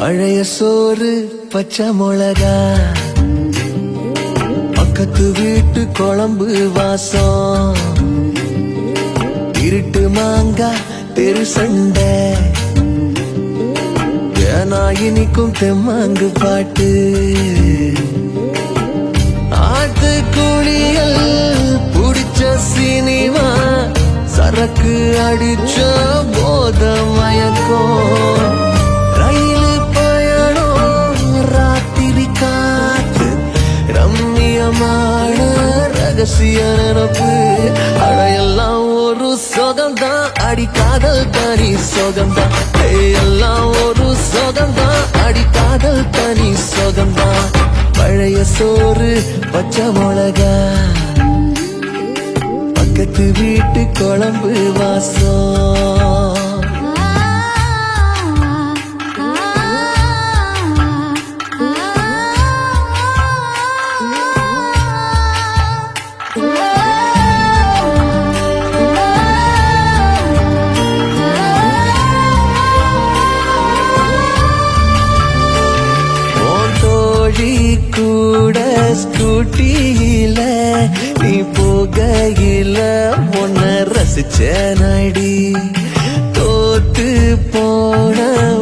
பழைய சோறு பச்சை மிளகா. பக்கத்து வீட்டு குழம்பு வாசம். இருட்டு மாங்கா தெரு சண்டை. ஏனா இனிக்கும் தெம்மாங்கு பாட்டு. ஆட்டு குளியல் புடிச்ச சினிமா. சரக்கு அடிச்ச போத மயக்கம். ரகசிய நினப்பு அடையெல்லாம் ஒரு சொகம்தான். அடி காதல் தனி சொகம்தான். எல்லாம் ஒரு சொகம்தான். அடி காதல் தனி சொகம்தான். பழைய சோறு பச்சை மிளகா. பக்கத்து வீட்டு குழம்பு வாசம். தோழி கூட ஸ்கூட்டியில நீ போகையில உன்னை ரசிச்ச நடி. தோத்து போன